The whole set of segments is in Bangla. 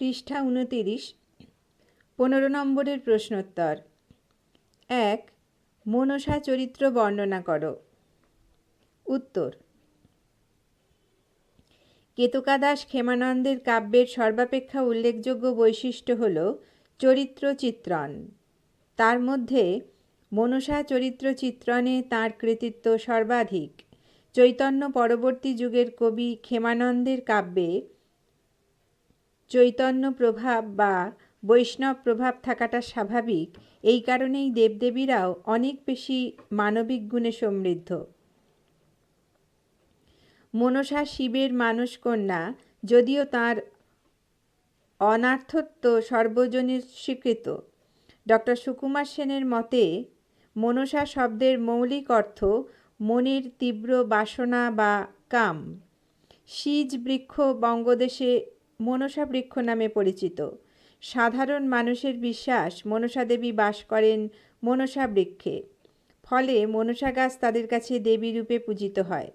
পৃষ্ঠা উনতিরিশ, পনেরো নম্বরের প্রশ্নোত্তর। এক, মনসা চরিত্র বর্ণনা করো। উত্তর কেতকাদাস ক্ষেমানন্দের কাব্যের সর্বাপেক্ষা উল্লেখযোগ্য বৈশিষ্ট্য হল চরিত্র চিত্রণ। তার মধ্যে মনসা চরিত্র চিত্রণে তাঁর কৃতিত্ব সর্বাধিক। চৈতন্য পরবর্তী যুগের কবি ক্ষেমানন্দের কাব্যে চৈতন্য প্রভাব বা বৈষ্ণব প্রভাব থাকাটা স্বাভাবিক। এই কারণেই দেবদেবীরাও অনেক বেশি মানবিক গুণে সমৃদ্ধ। মনসা শিবের মানস কন্যা যদিও তার অনার্থত্ব সর্বজনীন স্বীকৃত ডক্টর সুকুমার সেনের মতে, মনসা শব্দের মৌলিক অর্থ মনের তীব্র বাসনা বা কাম। শীজ বৃক্ষ বঙ্গদেশে মনসা বৃক্ষ নামে পরিচিত। সাধারণ মানুষের বিশ্বাস মনসা দেবী বাস করেন মনসা বৃক্ষে। ফলে মনসা গাছ তাদের কাছে দেবী রূপে পূজিত হয়।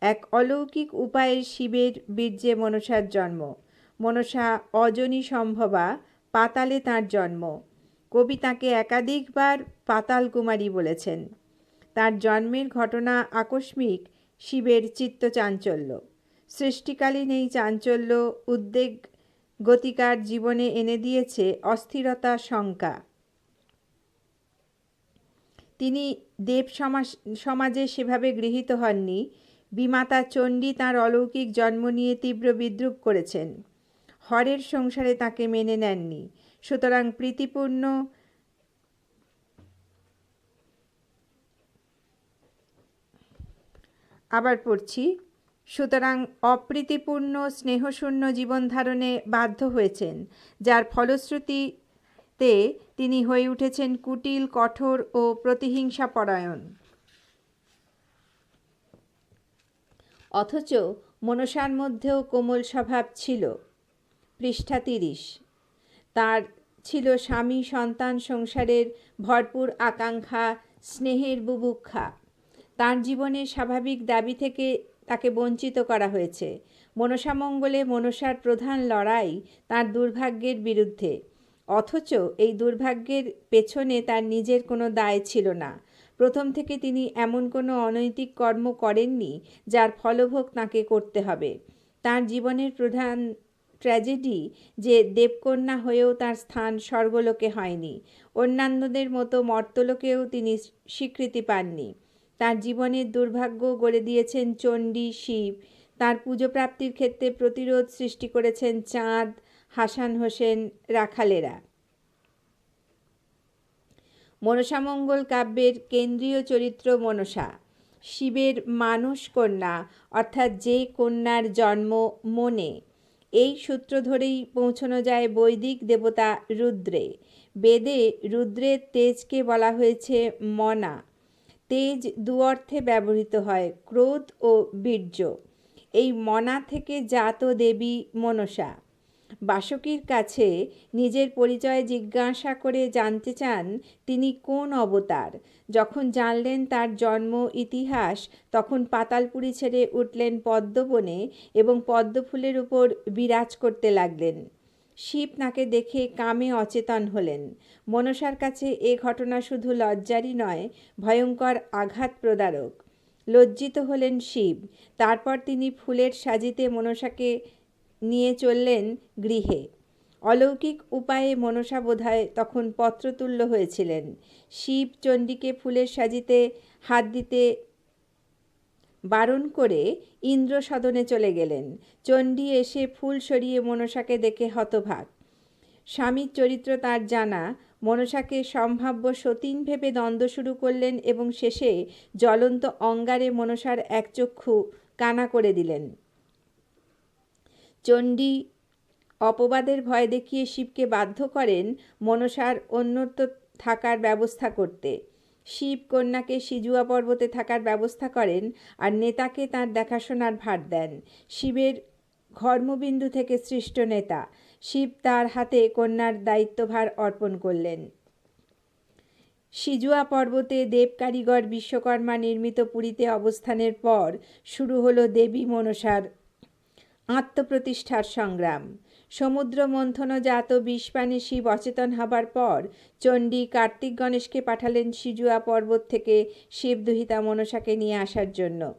এক অলৌকিক উপায়ে শিবের বীর্যে মনসার জন্ম। মনসা অজনী সম্ভবা পাতালে তাঁর জন্ম। কবি তাঁকে একাধিকবার পাতাল কুমারী বলেছেন। তার জন্মের ঘটনা আকস্মিক শিবের চিত্ত চাঞ্চল্য সৃষ্টিকালীন এই চাঞ্চল্য, উদ্বেগ, গতিকার জীবনে এনে দিয়েছে অস্থিরতা, শঙ্কা। তিনি দেব সমাজ সমাজে সেভাবে গৃহীত হননি। বিমাতা চণ্ডী তাঁর অলৌকিক জন্ম নিয়ে তীব্র বিদ্রুপ করেছেন। হরের সংসারে তাকে মেনে নেননি। সুতরাং প্রীতিপূর্ণ আবার পড়ছি। সুতরাং অপ্রীতিপূর্ণ, স্নেহশূন্য জীবন ধারণে বাধ্য হয়েছেন, যার ফলশ্রুতিতে তিনি হয়ে উঠেছেন কুটিল, কঠোর ও প্রতিহিংসা পরায়ণ অথচ মনসার মধ্যেও কোমল স্বভাব ছিল। পৃষ্ঠা তিরিশ। তার ছিল স্বামী, সন্তান, সংসারের ভরপুর আকাঙ্ক্ষা, স্নেহের বুভুক্ষা। তার জীবনের স্বাভাবিক দাবি থেকে তাকে বঞ্চিত করা হয়েছে। মনসামঙ্গলে মনসার প্রধান লড়াই তার দুর্ভাগ্যের বিরুদ্ধে। অথচ এই দুর্ভাগ্যের পেছনে তার নিজের কোনো দায় ছিল না। প্রথম থেকে তিনি এমন কোনো অনৈতিক কর্ম করেননি যার ফলভোগ তাকে করতে হবে। তার জীবনের প্রধান ট্র্যাজেডি যে দেবকন্যা হয়েও তার স্থান স্বর্গলোকে হয়নি। অন্যান্যদের মতো মর্তলোকেও তিনি স্বীকৃতি পাননি। তার জীবনের দুর্ভাগ্য গড়ে দিয়েছেন চণ্ডী শিব। তার পুজো প্রাপ্তির ক্ষেত্রে প্রতিরোধ সৃষ্টি করেছেন চাঁদ, হাসান হোসেন, রাখালেরা। মনসামঙ্গল কাব্যের কেন্দ্রীয় চরিত্র মনসা। শিবের মানস কন্যা, অর্থাৎ যে কন্যার জন্ম মনে। এই সূত্র ধরেই পৌঁছানো যায় বৈদিক দেবতা রুদ্রে। বেদে রুদ্রের তেজকে বলা হয়েছে মনা। তেজ দু অর্থে ব্যবহৃত হয়, ক্রোধ ও বীর্য। এই মনা থেকে জাত দেবী মনসা। বাসকির কাছে নিজের পরিচয় জিজ্ঞাসা করে জানতে চান তিনি কোন অবতার। যখন জানলেন তার জন্ম ইতিহাস, তখন পাতালপুরি ছেড়ে উঠলেন পদ্মবনে এবং পদ্মফুলের উপর বিরাজ করতে লাগলেন। শিব তাকে দেখে কামে অচেতন হলেন। মনসার কাছে এ ঘটনা শুধু লজ্জারই নয়, ভয়ঙ্কর আঘাত প্রদারক। লজ্জিত হলেন শিব। তারপর তিনি ফুলের সাজিতে মনসাকে নিয়ে চললেন গৃহে। অলৌকিক উপায়ে মনসা বোধহয় তখন পত্রতুল্য হয়েছিলেন। শিব চণ্ডীকে ফুলের সাজিতে হাত দিতে বারণ করে ইন্দ্র সদনে চলে গেলেন। চণ্ডী এসে ফুল সরিয়ে মনসাকে দেখে হতভাগ। স্বামীর চরিত্র তার জানা। মনসাকে সম্ভাব্য সতীন ভেবে দ্বন্দ্ব শুরু করলেন এবং শেষে জ্বলন্ত অঙ্গারে মনসার এক চক্ষু কানা করে দিলেন। চণ্ডী অপবাদের ভয় দেখিয়ে শিবকে বাধ্য করেন মনসার অন্যত্র থাকার ব্যবস্থা করতে। শিব কন্যাকে সিজুয়া পর্বতে থাকার ব্যবস্থা করেন আর নেতাকে তার দেখাশোনার ভার দেন। শিবের ঘর্মবিন্দু থেকে সৃষ্ট নেতা। শিব তার হাতে কন্যার দায়িত্বভার অর্পণ করলেন। সিজুয়া পর্বতে দেব কারিগর বিশ্বকর্মা নির্মিত পুরীতে অবস্থানের পর শুরু হলো দেবী মনসার আত্মপ্রতিষ্ঠার সংগ্রাম। সমুদ্র মন্থনজাত বিষপানে শিব অচেতন হবার পর চণ্ডী কার্তিক গণেশকে পাঠালেন সিজুয়া পর্বত থেকে শিবদুহিতা মনসাকে নিয়ে আসার জন্য।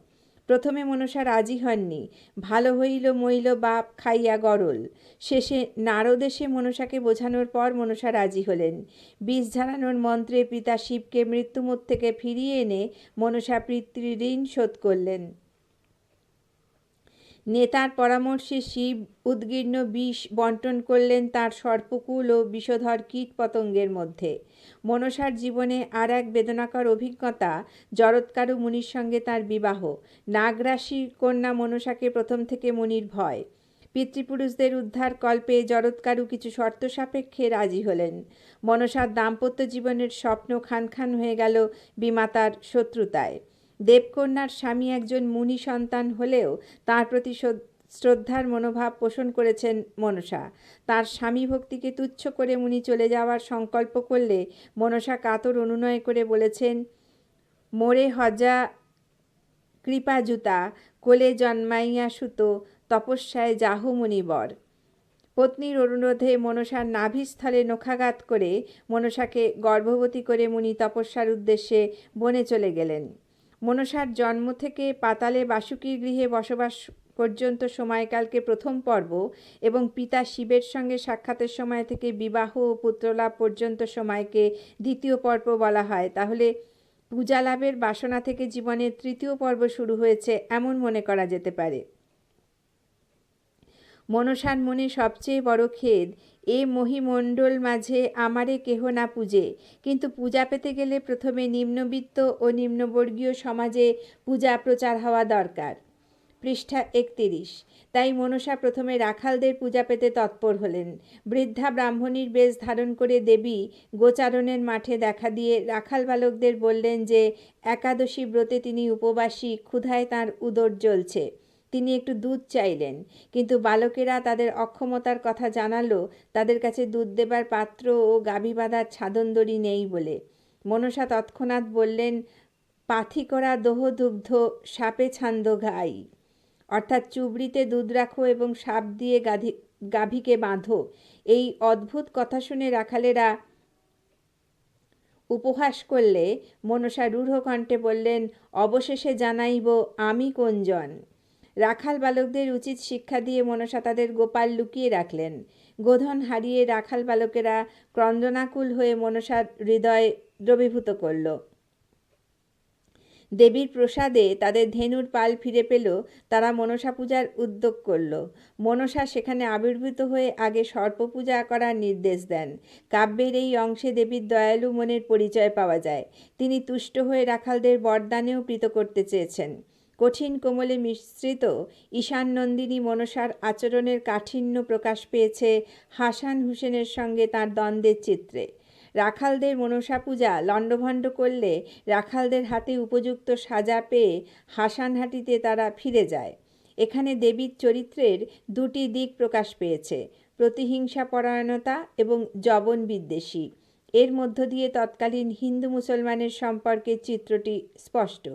প্রথমে মনসা রাজি হননি। ভালো হইল মইল বাপ খাইয়া গরল। শেষে নারদেশে মনসাকে বোঝানোর পর মনসা রাজি হলেন। বিষ ঝাড়ানোর মন্ত্রে পিতা শিবকে মৃত্যুমুখ থেকে ফিরিয়ে এনে মনসা পিতৃঋণ শোধ করলেন। নেতার পরামর্শে শিব উদ্গীর্ণ বিষ বন্টন করলেন তার সর্পকুল ও বিষধর কীট পতঙ্গের মধ্যে। মনসার জীবনে আর এক বেদনাকর অভিজ্ঞতা, জরৎকারু মুনির সঙ্গে তার বিবাহ। নাগরাশি কন্যা মনসাকে প্রথম থেকে মুনির ভয়। পিতৃপুরুষদের উদ্ধার কল্পে জরৎকারু কিছু শর্ত সাপেক্ষে রাজি হলেন। মনসার দাম্পত্য জীবনের স্বপ্ন খান খান হয়ে গেল বিমাতার শত্রুতায়। দেবকন্যার স্বামী একজন মুনি সন্তান হলেও তার প্রতি শ্রদ্ধার মনোভাব পোষণ করেছেন মনসা। তার স্বামী ভক্তিকে তুচ্ছ করে মুনি চলে যাওয়ার সংকল্প করলে মনসা কাতর অনুনয় করে বলেছেন, মোরে হজা কৃপাজুতা কোলে জন্মাইয়া সুতো, তপস্যায় যাহু মুনিবর পত্নীর অনুরোধে মনসার নাভিস্থলে নখাঘাত করে মনসাকে গর্ভবতী করে মুনি তপস্যার উদ্দেশ্যে বনে চলে গেলেন। মনসার জন্ম থেকে পাতালে বাসুকীর গৃহে বসবাস পর্যন্ত সময়কালকে প্রথম পর্ব এবং পিতা শিবের সঙ্গে সাক্ষাতের সময় থেকে বিবাহ ও পুত্রলাভ পর্যন্ত সময়কে দ্বিতীয় পর্ব বলা হয়। তাহলে পূজা লাভের বাসনা থেকে জীবনের তৃতীয় পর্ব শুরু হয়েছে এমন মনে করা যেতে পারে। মনসার মনে সবচেয়ে বড় খেদ, এ মহিমণ্ডল মাঝে আমারে কেহ না পূজে। কিন্তু পূজা পেতে গেলে প্রথমে নিম্নবিত্ত ও নিম্নবর্গীয় সমাজে পূজা প্রচার হওয়া দরকার। পৃষ্ঠা একতিরিশ। তাই মনসা প্রথমে রাখালদের পূজা পেতে তৎপর হলেন। বৃদ্ধা ব্রাহ্মণীর বেশ ধারণ করে দেবী গোচারণের মাঠে দেখা দিয়ে রাখাল বালকদের বললেন যে, একাদশী ব্রতে তিনি উপবাসী, ক্ষুধায় তাঁর উদর জ্বলছে। তিনি একটু দুধ চাইলেন। কিন্তু বালকেরা তাদের অক্ষমতার কথা জানালো, তাদের কাছে দুধ দেবার পাত্র ও গাভী বাঁধার ছাদনদড়ি নেই বলে। মনসা তৎক্ষণাৎ বললেন, পাথি করা দোহ দুগ্ধ সাপে ছান্দ ঘাই। অর্থাৎ চুবড়িতে দুধ রাখো এবং সাপ দিয়ে গাধি, গাভীকে বাঁধো। এই অদ্ভুত কথা শুনে রাখালেরা উপহাস করলে মনসা রূঢ় কণ্ঠে বললেন, অবশেষে জানাইব আমি কোনজন। রাখাল বালকদের উচিত শিক্ষা দিয়ে মনসা তাদের গোপাল লুকিয়ে রাখলেন। গোধন হারিয়ে রাখাল বালকেরা ক্রন্দনাকুল হয়ে মনসার হৃদয় দ্রবীভূত করল। দেবীর প্রসাদে তাদের ধেনুর পাল ফিরে পেল, তারা মনসা পূজার উদ্যোগ করল। মনসা সেখানে আবির্ভূত হয়ে আগে সর্প পূজা করার নির্দেশ দেন। কাব্যের এই অংশে দেবীর দয়ালু মনের পরিচয় পাওয়া যায়। তিনি তুষ্ট হয়ে রাখালদের বরদানেও কৃত করতে চেয়েছেন। কঠিন কোমলে মিশ্রিত ঈশান নন্দিনী মনসার আচরণের কাঠিন্য প্রকাশ পেয়েছে হাসান হুসেনের সঙ্গে তার দ্বন্দ্বের চিত্রে। রাখালদের মনসা পূজা লণ্ডভণ্ড করলে রাখালদের হাতে উপযুক্ত সাজা পেয়ে হাসানহাটিতে তারা ফিরে যায়। এখানে দেবীর চরিত্রের দুটি দিক প্রকাশ পেয়েছে প্রতিহিংসা পরায়ণতা এবং জবন বিদ্বেষী এর মধ্য দিয়ে তৎকালীন হিন্দু মুসলমানের সম্পর্কের চিত্রটি স্পষ্ট।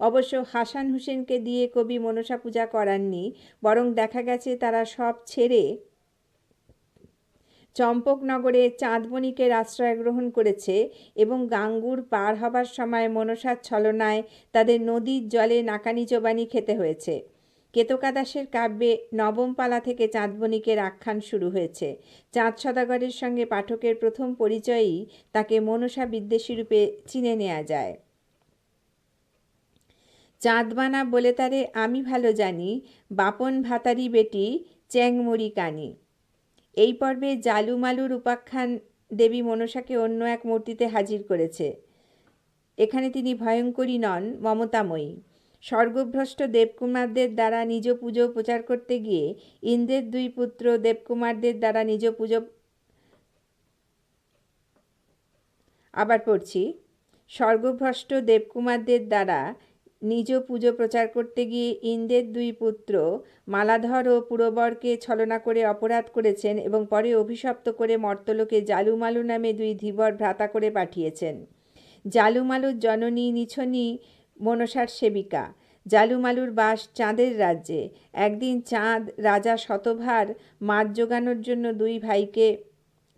অবশ্য হাসান হুসেনকে দিয়ে কবি মনসা পূজা করাননি, বরং দেখা গেছে তারা সব ছেড়ে চম্পকনগরে চাঁদমণিকের আশ্রয় গ্রহণ করেছে এবং গাঙ্গুর পার হবার সময় মনসার ছলনায় তাদের নদীর জলে নাকানি চোবানি খেতে হয়েছে। কেতকাদাসের কাব্যে নবম পালা থেকে চাঁদবণিকের আখ্যান শুরু হয়েছে। চাঁদ সদাগরের সঙ্গে পাঠকের প্রথম পরিচয়ই তাকে মনসা বিদ্বেষী রূপে চিনে নেওয়া যায়। চাঁদবানা বলে তারে আমি ভালো জানি, বাপন ভাতারি বেটি চ্যাংমুড়ি কানি। এই পর্বে জালুমালুর উপাখ্যান দেবী মনসাকে অন্য এক মূর্তিতে হাজির করেছে। এখানে তিনি ভয়ঙ্করী নন, মমতাময়ী। স্বর্গভ্রষ্ট দেবকুমারদের দ্বারা নিজ পুজো প্রচার করতে গিয়ে ইন্দ্রের দুই পুত্র দেবকুমারদের দ্বারা নিজ পুজো আবার পড়ছি। স্বর্গভ্রষ্ট দেবকুমারদের দ্বারা নিজ পুজো প্রচার করতে গিয়ে ইন্দ্রের দুই পুত্র মালাধর ও পুরবরকে ছলনা করে অপরাধ করেছেন এবং পরে অভিশপ্ত করে মর্তলোকে জালুমালু নামে দুই ধীবর ভ্রাতা করে পাঠিয়েছেন। জালুমালুর জননী নিছনি মনসার সেবিকা। জালুমালুর বাস চাঁদের রাজ্যে। একদিন চাঁদ রাজা শতভার মাছ জোগানোর জন্য দুই ভাইকে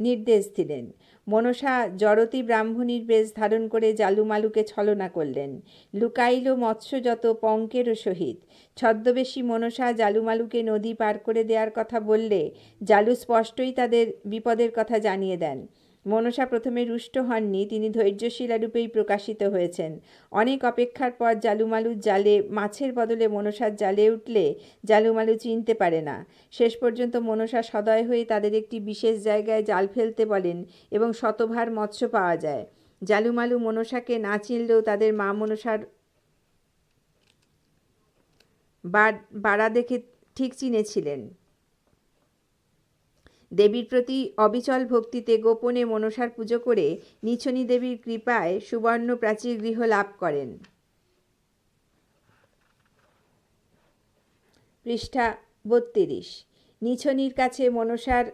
নির্দেশ দিলেন। মনসা জড়তি ব্রাহ্মণীর বেশ ধারণ করে জালুমালুকে ছলনা করলেন। লুকাইল মৎস্যযত পঙ্কেরও সহিত। ছদ্মবেশী মনসা জালুমালুকে নদী পার করে দেওয়ার কথা বললে জালু স্পষ্টই তাদের বিপদের কথা জানিয়ে দেন। মনসা প্রথমে রুষ্ট হননি, তিনি ধৈর্যশীলারূপেই প্রকাশিত হয়েছেন। অনেক অপেক্ষার পর জালুমালুর জালে, মাছের বদলে মনসার জালে উঠলে জালুমালু চিনতে পারে না। শেষ পর্যন্ত মনসা সদয় হয়ে তাদের একটি বিশেষ জায়গায় জাল ফেলতে বলেন এবং শতভার মৎস্য পাওয়া যায়। জালুমালু মনসাকে না চিনলেও তাদের মা মনসার বাড়া দেখে ঠিক চিনেছিলেন। দেবীর প্রতি অবিচল ভক্তিতে গোপনে মনসার পুজো করে নিছনী দেবীর কৃপায় সুবর্ণ প্রাচীর গৃহ লাভ করেন। পৃষ্ঠা বত্রিশ। নিছনির কাছে মনসার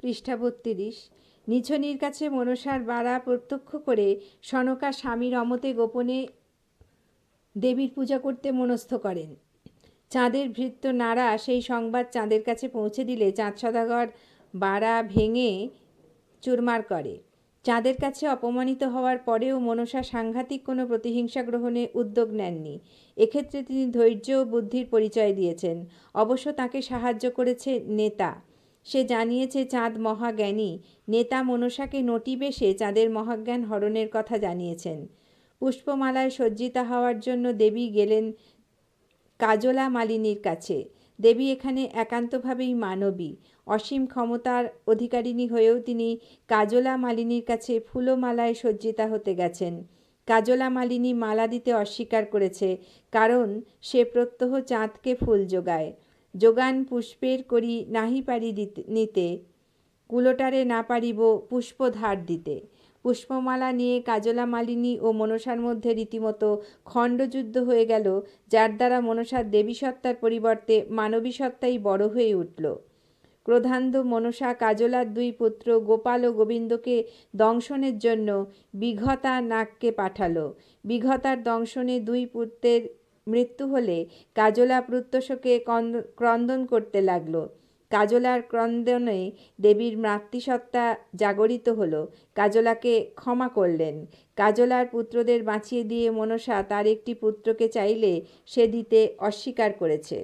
পৃষ্ঠা বত্রিশ। নিছনির কাছে মনসার বাড়া প্রত্যক্ষ করে সনকা স্বামীর অমতে গোপনে দেবীর পূজা করতে মনস্থ করেন। চাঁদের ভৃত্য নাড়া সেই সংবাদ চাঁদের কাছে পৌঁছে দিলে চাঁদ সদাগর বাড়া ভেঙে চুরমার করে। চাঁদের কাছে অপমানিত হওয়ার পরেও মনসা সাংঘাতিক কোনো প্রতিহিংসা গ্রহণে উদ্যোগ নেননি। এক্ষেত্রে তিনি ধৈর্য ও বুদ্ধির পরিচয় দিয়েছেন। অবশ্য তাকে সাহায্য করেছে নেতা। সে জানিয়েছে চাঁদ মহাজ্ঞানী। নেতা মনসাকে নটি বেশে চাঁদের মহাজ্ঞান হরণের কথা জানিয়েছেন। পুষ্পমালায় সজ্জিতা হওয়ার জন্য দেবী গেলেন কাজলা মালিনীর কাছে। দেবী এখানে একান্তভাবেই মানবী। অসীম ক্ষমতার অধিকারিণী হয়েও তিনি কাজলা মালিনীর কাছে ফুলমালায় সজ্জিতা হতে গেছেন। কাজলা মালিনী মালা দিতে অস্বীকার করেছে, কারণ সে প্রত্যহ চাঁদকে ফুল যোগায় যোগান পুষ্পের করি নাহি পারি নিতে, কুলোটারে না পারিব পুষ্প ধার দিতে। পুষ্পমালা নিয়ে কাজলা মালিনী ও মনসার মধ্যে রীতিমতো খণ্ডযুদ্ধ হয়ে গেল, যার দ্বারা মনসার দেবী সত্তার পরিবর্তে মানবী সত্তাই বড় হয়ে উঠল। ক্রোধান্ধ মনসা কাজলার দুই পুত্র গোপাল ও গোবিন্দকে দংশনের জন্য বিঘতা নাককে পাঠালো। বিঘতার দংশনে দুই পুত্রের হলে কাজলা প্রত্যশকে ক্রন্দন করতে লাগল। কাজলার ক্রন্দনে দেবীর মাতৃসত্তা জাগরিত হল। কাজলাকে ক্ষমা করলেন। কাজলার পুত্রদের বাঁচিয়ে দিয়ে মনসা তার একটি পুত্রকে চাইলে সে দিতে অস্বীকার করেছে।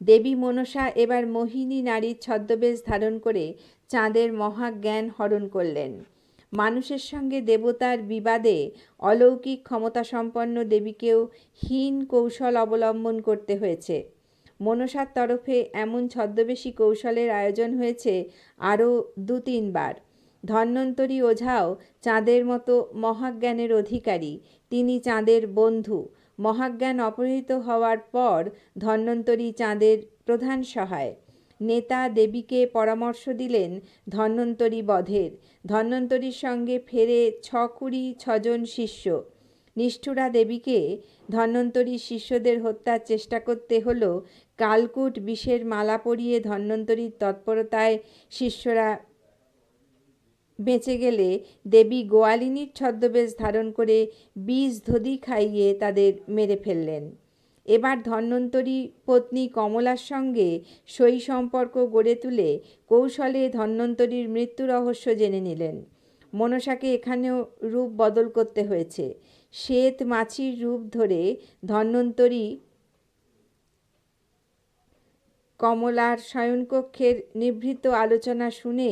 দেবী মনসা এবার মোহিনী নারীর ছদ্মবেশ ধারণ করে চাঁদের মহাজ্ঞান হরণ করলেন। মানুষের সঙ্গে দেবতার বিবাদে অলৌকিক ক্ষমতাসম্পন্ন দেবীকেও হীন কৌশল অবলম্বন করতে হয়েছে। মনসার তরফে এমন ছদ্মবেশী কৌশলের আয়োজন হয়েছে আরও দু তিনবার। ধন্বন্তরী ওঝাও চাঁদের মতো মহাজ্ঞানের অধিকারী, তিনি চাঁদের বন্ধু। মহাজ্ঞান অপহৃত হওয়ার পর ধন্বন্তরী চাঁদের প্রধান সহায়। নেতা দেবীকে পরামর্শ দিলেন ধন্বন্তরী বধের। ধন্বন্তরীর সঙ্গে ফেরে ছ কুড়ি ছজন শিষ্য। নিষ্ঠুরা দেবীকে ধন্বন্তরী শিষ্যদের হত্যার চেষ্টা করতে হল। কালকুট বিষের মালা পরিয়ে ধন্বন্তরীর তৎপরতায় শিষ্যরা বেঁচে গেলে দেবী গোয়ালিনীর ছদ্মবেশ ধারণ করে বিষ ধদি খাইয়ে তাদের মেরে ফেললেন। এবার ধন্বন্তরী পত্নী কমলার সঙ্গে সই সম্পর্ক গড়ে তুলে কৌশলে ধন্বন্তরীর মৃত্যু রহস্য জেনে নিলেন। মনসাকে এখানেও রূপ বদল করতে হয়েছে। শ্বেত মাছির রূপ ধরে ধন্বন্তরী কমলার শয়নকক্ষের নিভৃত আলোচনা শুনে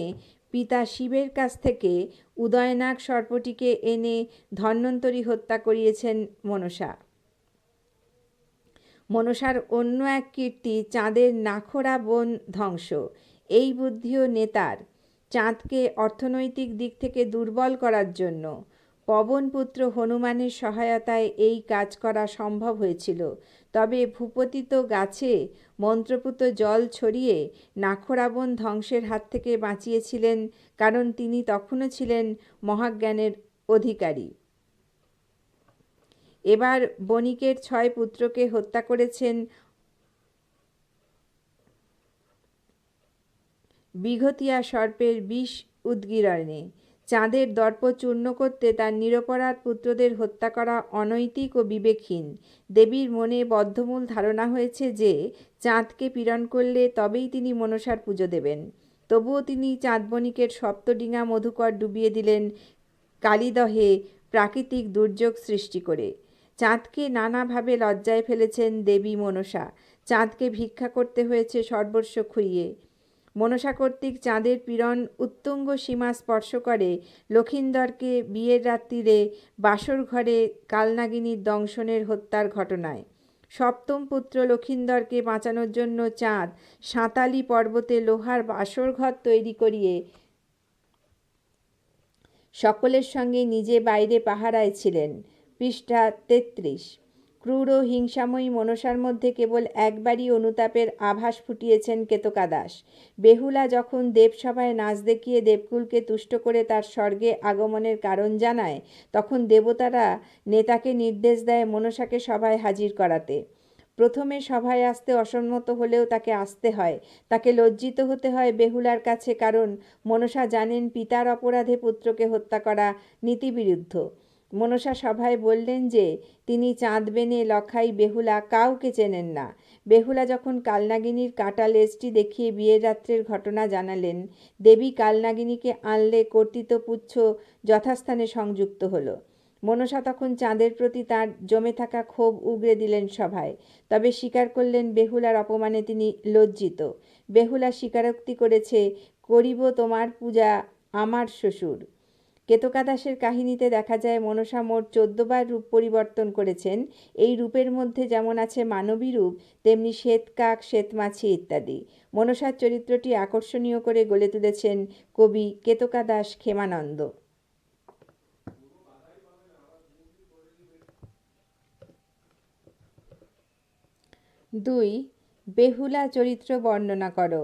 পিতা শিবের কাছ থেকে উদয়নাগ সর্পটিকে এনে ধন্বন্তরী হত্যা করিয়েছেন মনসা। মনসার অন্য এক কীর্তি চাঁদের নাখরা বন ধ্বংস। এই বুদ্ধিও নেতার, চাঁদকে অর্থনৈতিক দিক থেকে দুর্বল করার জন্য। পবনপুত্র হনুমানের সহায়তায় এই কাজ করা সম্ভব হয়েছিল। তবে ভূপতিত গাছে মন্ত্রপুত জল ছড়িয়ে নাখরাবন ধ্বংসের হাত থেকে বাঁচিয়েছিলেন, কারণ তিনি তখনও ছিলেন মহাজ্ঞানের অধিকারী। এবার বণিকের ছয় পুত্রকে হত্যা করেছেন বিঘতিয়া সর্পের বিষ উদ্গিরণে। চাঁদের দর্প চূর্ণ করতে তার নিরপরাধ পুত্রদের হত্যা করা অনৈতিক ও বিবেকহীন। দেবীর মনে বদ্ধমূল ধারণা হয়েছে যে, চাঁদকে পীড়ন করলে তবেই তিনি মনসার পুজো দেবেন। তবুও তিনি চাঁদবণিকের সপ্তডিঙা মধুকর ডুবিয়ে দিলেন কালিদহে প্রাকৃতিক দুর্যোগ সৃষ্টি করে। চাঁদকে নানাভাবে লজ্জায় ফেলেছেন দেবী মনসা। চাঁদকে ভিক্ষা করতে হয়েছে সর্বস্ব খুইয়ে। মনসা কর্তৃক চাঁদের পীড়ন উত্তুঙ্গ সীমা স্পর্শ করে লক্ষিন্দরকে বিয়ের রাত্রিরে বাসর ঘরে কালনাগিনীর দংশনের হত্যার ঘটনায়। সপ্তম পুত্র লক্ষিন্দরকে বাঁচানোর জন্য চাঁদ সাঁতালি পর্বতে লোহার বাসর ঘর তৈরি করিয়ে সকলের সঙ্গে নিজে বাইরে পাহারায় ছিলেন। পৃষ্ঠা তেত্রিশ। ক্রূর ও হিংসাময়ী মনসার মধ্যে কেবল একবারই অনুতাপের আভাস ফুটিয়েছেন কেতকা দাস। বেহুলা যখন দেবসভায় নাচ দেখিয়ে দেবকুলকে তুষ্ট করে তার স্বর্গে আগমনের কারণ জানায়, তখন দেবতারা নেতাকে নির্দেশ দেয় মনসাকে সভায় হাজির করাতে। প্রথমে সভায় আসতে অসম্মত হলেও তাকে আসতে হয়। তাকে লজ্জিত হতে হয় বেহুলার কাছে, কারণ মনসা জানেন পিতার অপরাধে পুত্রকে হত্যা করা নীতিবিরুদ্ধ। মনসা সভায় বললেন যে, তিনি চাঁদবেনে লখাই বেহুলা কাউকে চেনেন না। বেহুলা যখন কালনাগিনীর কাটা লেজটি দেখিয়ে বিয়ের রাত্রের ঘটনা জানালেন, দেবী কালনাগিনীকে আনলে কর্তৃত্বপুচ্ছ যথাস্থানে সংযুক্ত হলো। মনসা তখন চাঁদের প্রতি তার জমে থাকা ক্ষোভ উগরে দিলেন সভায়। তবে স্বীকার করলেন বেহুলার অপমানে তিনি লজ্জিত। বেহুলা স্বীকারোক্তি করেছে, করিব তোমার পূজা আমার শ্বশুর। কেতকা দাসের কাহিনীতে দেখা যায়, মনসা মোট চোদ্দবার রূপ পরিবর্তন করেছেন। এই রূপের মধ্যে যেমন আছে মানবী রূপ, তেমনি শ্বেতকাক শ্বেতমাছি ইত্যাদি। মনসার চরিত্রটি আকর্ষণীয় করে গড়ে তুলেছেন কবি কেতকা দাস ক্ষেমানন্দ। দুই, বেহুলা চরিত্র বর্ণনা করো।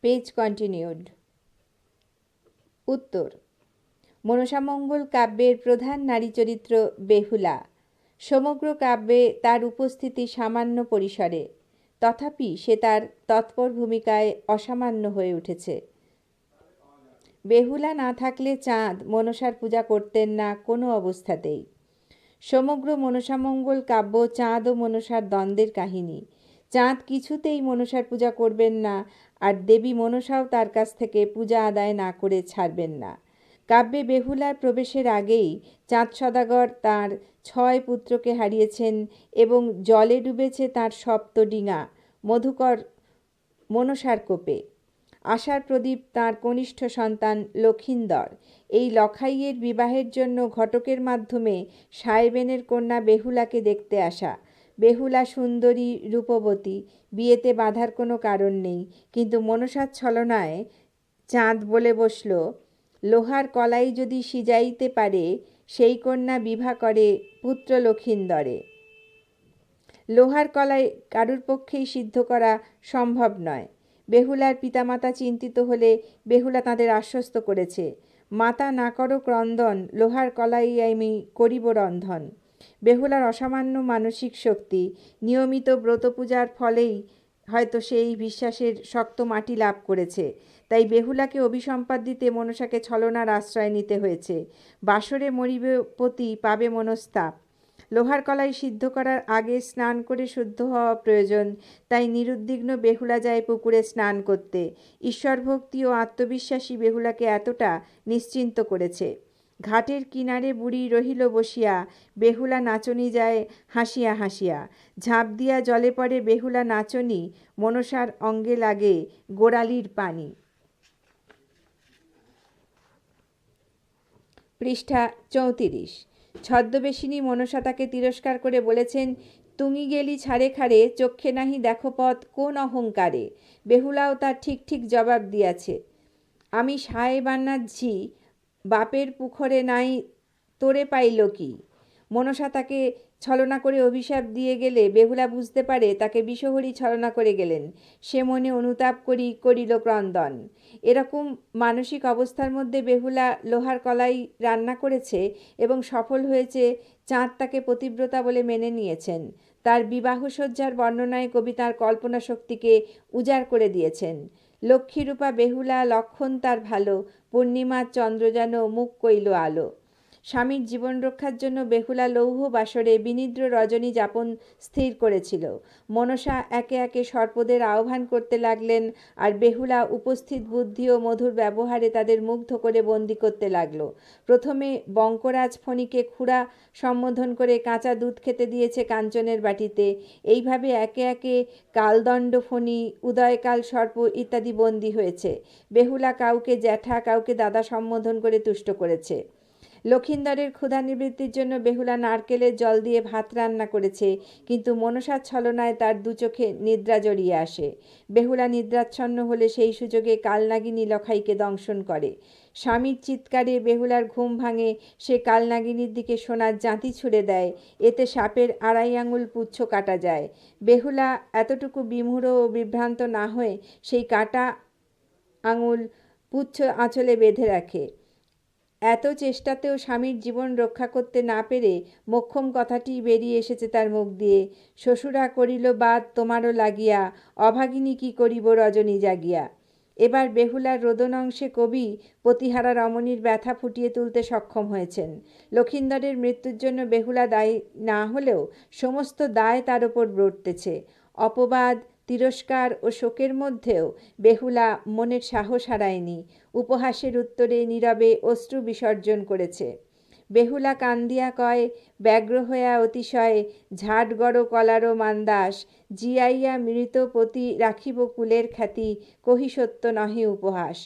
Page continued. উত্তর মনসামঙ্গল কাব্যের প্রধান নারী চরিত্র বেহুলা। সমগ্র কাব্যে তার উপস্থিতি সামান্য পরিসরে। তথাপি সে তার তৎপর ভূমিকায় অসামান্য হয়ে উঠেছে। বেহুলা না থাকলে চাঁদ মনসার পূজা করতেন না কোনো অবস্থাতেই। সমগ্র মনসামঙ্গল কাব্য চাঁদ ও মনসার দ্বন্দ্বের কাহিনী। চাঁদ কিছুতেই মনসার পূজা করবেন না আর দেবী মনসাও তার কাছ থেকে পূজা আদায় না করে ছাড়বেন না। কাব্যে বেহুলার প্রবেশের আগেই চাঁদ সদাগর তাঁর ছয় পুত্রকে হারিয়েছেন এবং জলে ডুবেছে তাঁর সপ্তডিঙা মধুকর মনসার কোপে। আশার প্রদীপ তাঁর কনিষ্ঠ সন্তান লক্ষিন্দর। এই লখাইয়ের বিবাহের জন্য ঘটকের মাধ্যমে সাহেবেনের কন্যা বেহুলাকে দেখতে আসা। বেহুলা সুন্দরী, রূপবতী, বিয়েতে বাধার কোনো কারণ নেই, কিন্তু মনসার ছলনায় চাঁদ বলে বসল লোহার কলাই যদি সিজাইতে পারে, সেই কন্যা বিভা করে পুত্র লক্ষিন্দরে। লোহার কলাই কারুর পক্ষেই সিদ্ধ করা সম্ভব নয়। বেহুলার পিতামাতা চিন্তিত হলে বেহুলা তাদের আশ্বস্ত করেছে, মাতা না করো ক্রন্দন লোহার কলাই আমি করিব রন্ধন। বেহুলার অসামান্য মানসিক শক্তি নিয়মিত ব্রত পূজার ফলেই হয়তো সেই বিশ্বাসের শক্ত মাটি লাভ করেছে। তাই বেহুলাকে অভিসম্পাদ দিতে মনসাকে ছলনার আশ্রয় নিতে হয়েছে। বাসরে মরিবে পতি পাবে মনস্তাপ। লোহার কলাই সিদ্ধ করার আগে স্নান করে শুদ্ধ হওয়া প্রয়োজন, তাই নিরুদ্বিগ্ন বেহুলা যায় পুকুরে স্নান করতে। ঈশ্বর ভক্তি ও আত্মবিশ্বাসী বেহুলাকে এতটা নিশ্চিন্ত করেছে। ঘাটের কিনারে বুড়ি রহিল বসিয়া, বেহুলা নাচনি যায় হাসিয়া হাসিয়া। ঝাঁপ দিয়া জলে পড়ে বেহুলা নাচনি, মনসার অঙ্গে লাগে গোড়ালির পানি। পৃষ্ঠা চৌত্রিশ। ছদ্মবেশিনী মনসা তাকে তিরস্কার করে বলেছেন, তুমি গেলি ছাড়ে খাড়ে চক্ষে নাহি দেখো পথ কোন অহংকারে। বেহুলাও তার ঠিক ঠিক জবাব দিয়াছে, আমি সায় বান্নার ঝি, বাপের পুখরে নাই, তোরে পাইল কি? মনসা তাকে ছলনা করে অভিশাপ দিয়ে গেলে বেহুলা বুঝতে পারে তাকে বিষহরী ছলনা করে গেলেন। সে মনে অনুতাপ করি, করিল ক্রন্দন। এরকম মানসিক অবস্থার মধ্যে বেহুলা লোহার কলাই রান্না করেছে এবং সফল হয়েছে চাঁদ তাকে পতিব্রতা বলে মেনে নিয়েছেন। তার বিবাহসজ্জার বর্ণনায় কবি তাঁর কল্পনা শক্তিকে উজাড় করে দিয়েছেন। লক্ষ্মীরূপা বেহুলা, লক্ষণ তার ভালো পূর্ণিমার চন্দ্র যেন মুখ কইল আলো। স্বামীর জীবন রক্ষার জন্য বেহুলা লৌহ বাসরে বিনিদ্র রজনী যাপন স্থির করেছিল। মনসা একে একে সর্পদের আহ্বান করতে লাগলেন আর বেহুলা উপস্থিত বুদ্ধি ও মধুর ব্যবহারে তাদের মুগ্ধ করে বন্দি করতে লাগল। প্রথমে বঙ্করাজ ফণিকে খুড়া সম্বোধন করে কাঁচা দুধ খেতে দিয়েছে কাঞ্চনের বাটিতে। এইভাবে একে একে কালদণ্ড ফণি, উদয়কাল সর্প ইত্যাদি বন্দী হয়েছে। বেহুলা কাউকে জ্যাঠা, কাউকে দাদা সম্বোধন করে তুষ্ট করেছে। লক্ষিন্দরের ক্ষুধা নিবৃত্তির জন্য বেহুলা নারকেলের জল দিয়ে ভাত রান্না করেছে, কিন্তু মনসার ছলনায় তার দু চোখে নিদ্রা জড়িয়ে আসে। বেহুলা নিদ্রাচ্ছন্ন হলে সেই সুযোগে কালনাগিনী লখাইকে দংশন করে। স্বামীর চিৎকারে বেহুলার ঘুম ভাঙে, সে কালনাগিনীর দিকে সোনার জাঁতি ছুড়ে দেয়, এতে সাপের আড়াই আঙুল পুচ্ছ কাটা যায়। বেহুলা এতটুকু বিমূঢ় ও বিভ্রান্ত না হয়ে সেই কাটা আঙুল পুচ্ছ আঁচলে বেঁধে রাখে। এত চেষ্টাতেও স্বামীর জীবন রক্ষা করতে না পেরে মোক্ষম কথাটি বেরিয়ে এসেছে তার মুখ দিয়ে। শ্বশুরা করিল বাদ তোমারও লাগিয়া, অভাগিনী কি করিব রজনী জাগিয়া? এবার বেহুলার রোদন অংশে কবি প্রতিহারা রমণীর ব্যথা ফুটিয়ে তুলতে সক্ষম হয়েছেন। লক্ষিন্দরের মৃত্যুর জন্য বেহুলা দায়ী না হলেও সমস্ত দায় তার ওপর বর্তেছে। অপবাদ তিরস্কার ও শোকের মধ্যেও বেহুলা মনের সাহস হারায়নি, উপহাসের উত্তরে নীরবে অশ্রু বিসর্জন করেছে। বেহুলা কান্দিয়া কয়, ব্যগ্র হইয়া অতিশয় ঝাটগড় কলারো মান্দাস, জিয়াইয়া মৃত পতি রাখিব কুলের খ্যাতি, কহি সত্য নহে উপহাস।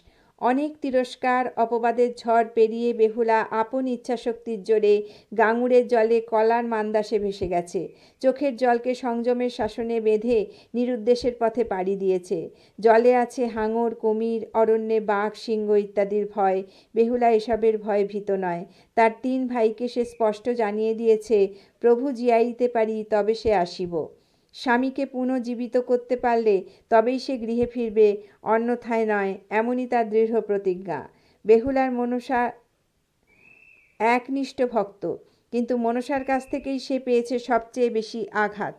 অনেক তিরস্কার, অপবাদের ঝড় পেরিয়ে বেহুলা আপন ইচ্ছাশক্তির জোরে গাঙুরের জলে কলার মান্দাসে ভেসে গেছে। চোখের জলকে সংযমের শাসনে বেঁধে নিরুদ্দেশের পথে পাড়ি দিয়েছে। জলে আছে হাঙর, কুমির, অরণ্যে বাঘ, সিংহ ইত্যাদির ভয়। বেহুলা এসবের ভয় ভীত নয়। তার তিন ভাইকে সে স্পষ্ট জানিয়ে দিয়েছে, প্রভু জিয়াইতে পারি, তবে সে আসিব। স্বামীকে পুনর্জীবিত করতে পারলে তবেই সে গৃহে ফিরবে, অন্যথায় নয়, এমনই তার দৃঢ় প্রতিজ্ঞা। বেহুলার মনসা একনিষ্ঠ ভক্ত, কিন্তু মনসার কাছ থেকেই সে পেয়েছে সবচেয়ে বেশি আঘাত।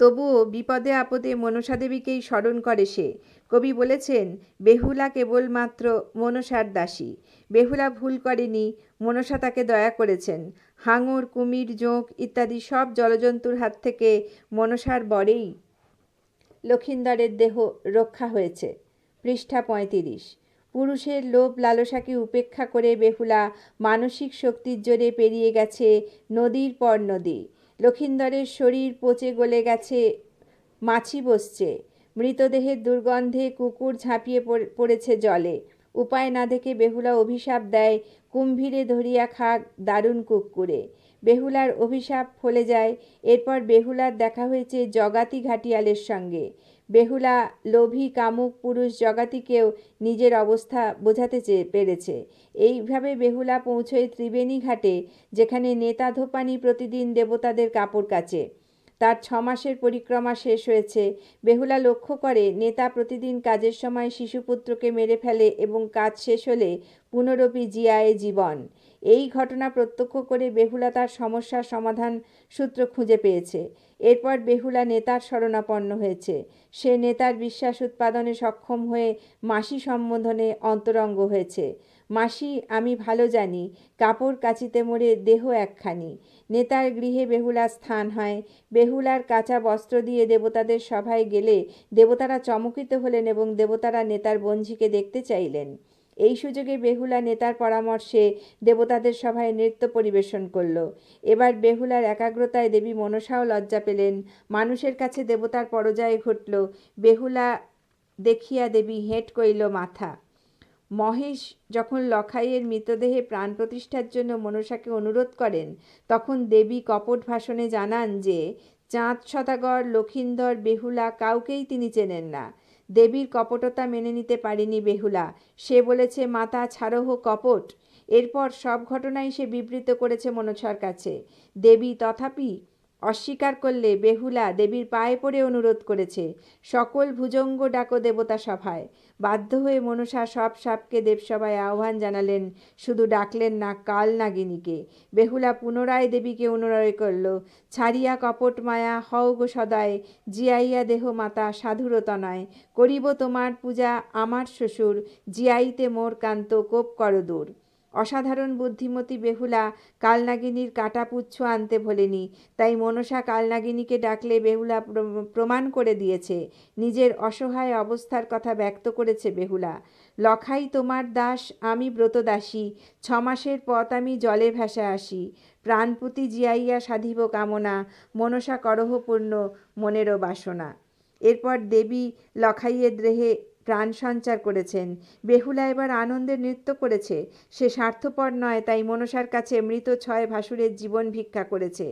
তবুও বিপদে আপদে মনসাদেবীকেই স্মরণ করে সে কবি বলেছেন, বেহুলা কেবলমাত্র মনসার দাসী। বেহুলা ভুল করেনি, মনসা তাকে দয়া করেছেন। হাঙর, কুমির, জোঁক ইত্যাদি সব জলজন্তুর হাত থেকে মনসার বরেই লক্ষিন্দরের দেহ রক্ষা হয়েছে। পৃষ্ঠা পঁয়ত্রিশ। পুরুষের লোভ লালসাকে উপেক্ষা করে বেহুলা মানসিক শক্তির জোরে পেরিয়ে গেছে নদীর পর নদী। লক্ষিন্দরের শরীর পচে গলে গেছে, মাছি বসছে। মৃতদেহের দুর্গন্ধে কুকুর ঝাঁপিয়ে পড়েছে জলে। উপায় না দেখে বেহুলা অভিশাপ দেয় কুম্ভীরে ধরিয়া খাক দারুণ কুকুরে। বেহুলার অভিশাপ ফলে যায়, এরপর বেহুলার দেখা হয়েছে জগাতি ঘাটিয়ালের সঙ্গে। বেহুলা লোভী, কামুক পুরুষ জগাতিকেও নিজের অবস্থা বোঝাতে চেয়ে পেরেছে। এইভাবে বেহুলা পৌঁছয় ত্রিবেণী ঘাটে, যেখানে নেতা ধোপানি প্রতিদিন দেবতাদের কাপড় কাচে। তার ছ মাসের পরিক্রমা শেষ হয়েছে। বেহুলা লক্ষ্য করে, নেতা প্রতিদিন কাজের সময় শিশুপুত্রকে মেরে ফেলে এবং কাজ শেষ হলে পুনরপি জিয়ায়ে জীবন। এই ঘটনা প্রত্যক্ষ করে বেহুলা তার সমস্যার সমাধান সূত্র খুঁজে পেয়েছে। এরপর বেহুলা নেতার শরণাপন্ন হয়েছে। সে নেতার বিশ্বাস উৎপাদনে সক্ষম হয়ে মাসি সম্বোধনে অন্তরঙ্গ হয়েছে। মাসি, আমি ভালো জানি, কাপড় কাচিতে মোড়ে দেহ একখানি। নেতার গৃহে বেহুলার স্থান হয়, বেহুলার কাঁচা বস্ত্র দিয়ে দেবতাদের সভায় গেলে দেবতারা চমকিত হলেন এবং দেবতারা নেতার বঞ্জিকে দেখতে চাইলেন। এই সুযোগে বেহুলা নেতার পরামর্শে দেবতাদের সভায় নৃত্য পরিবেশন করল। এবার বেহুলার একাগ্রতায় দেবী মনসাও লজ্জা পেলেন। মানুষের কাছে দেবতার পরজয় ঘটল। বেহুলা দেখিয়া দেবী হেঁট কইল মাথা। মহেশ যখন লখাইয়ের মৃতদেহে প্রাণ প্রতিষ্ঠার জন্য মনসাকে অনুরোধ করেন, তখন দেবী কপট ভাষণে জানান যে, চাঁদ, সদাগর, লক্ষিন্দর, বেহুলা কাউকেই তিনি চেনেন না। দেবীর কপটতা মেনে নিতে পারেনি বেহুলা। সে বলেছে, মাতা ছাড়হ কপট। এরপর সব ঘটনাই সে বিবৃত করেছে মনসার কাছে। দেবী, তথাপি অস্বীকার করলে বেহুলা দেবীর পায়ে পড়ে অনুরোধ করেছে। সকল ভুজঙ্গ ডাকো দেবতা সভায়। বাধ্য হয়ে মনসা সব সাপকে দেবসভায় আহ্বান জানালেন, শুধু ডাকলেন না, কাল নাগিনীকে। বেহুলা পুনরায় দেবীকে অনুরয় করল, ছাড়িয়া কপট মায়া হও গো সদায়, জিয়াইয়া দেহ মাতা সাধুরতনয় করিব তোমার পূজা আমার শ্বশুর, জিয়াইতে মোর কান্ত কোপ কর দূর। অসাধারণ বুদ্ধিমতী বেহুলা কালনাগিনীর কাটাপুচ্ছ আনতে ভোলেনি। তাই মনসা কালনাগিনীকে ডাকলে বেহুলা প্রমাণ করে দিয়েছে। নিজের অসহায় অবস্থার কথা ব্যক্ত করেছে বেহুলা। লখাই তোমার দাস, আমি ব্রতদাসী। ছমাসের পথ আমি জলে ভেসে আসি। প্রাণপুতি জিয়াইয়া সাধিব কামনা, মনসা করহপূর্ণ মনেরও বাসনা। এরপর দেবী লখাইয়ের দেহে প্রাণ সঞ্চার করেছেন। বেহুলা এবার আনন্দে নৃত্য করেছে। সে স্বার্থপর নয়, তাই মনসার কাছে মৃত ছয় ভাসুরের জীবন ভিক্ষা করেছে।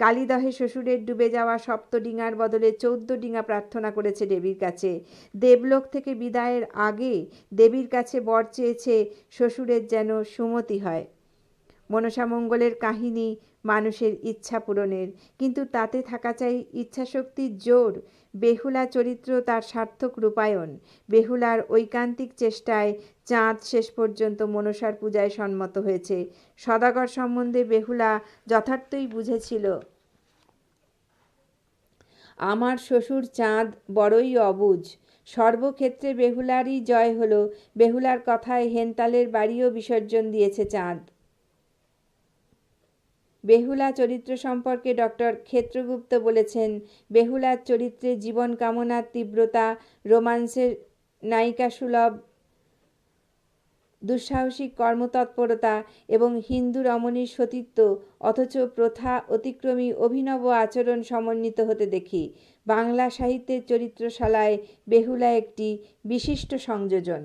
কালীদহে শ্বশুরের ডুবে যাওয়া সপ্ত ডিঙার বদলে চৌদ্দ ডিঙা প্রার্থনা করেছে দেবীর কাছে। দেবলোক থেকে বিদায়ের আগে দেবীর কাছে বর চেয়েছে শ্বশুরের যেন সুমতি হয়। মনসামঙ্গলের কাহিনী মানুষের ইচ্ছা পূরণের। কিন্তু তাতে থাকা চাই ইচ্ছাশক্তির জোর। বেহুলা চরিত্র তার সার্থক রূপায়ণ। বেহুলার ঐকান্তিক চেষ্টায় চাঁদ শেষ পর্যন্ত মনসার পূজায় সম্মত হয়েছে। সদাগর সম্বন্ধে বেহুলা যথার্থই বুঝেছিল। আমার শ্বশুর চাঁদ বড়ই অবুঝ সর্বক্ষেত্রে বেহুলারই জয় হলো। বেহুলার কথায় হেনতালের বাড়িও বিসর্জন দিয়েছে চাঁদ। বেহুলা চরিত্র সম্পর্কে ডক্টর ক্ষেত্রগুপ্ত বলেছেন বেহুলার চরিত্রে জীবন কামনার তীব্রতা রোমান্সের নায়িকা সুলভ, দুঃসাহসিক কর্মতৎপরতা এবং হিন্দু রমণীর সতীত্ব, অথচ প্রথা অতিক্রমী অভিনব আচরণ সমন্বিত হতে দেখি। বাংলা সাহিত্যের চরিত্রশালায় বেহুলা একটি বিশিষ্ট সংযোজন।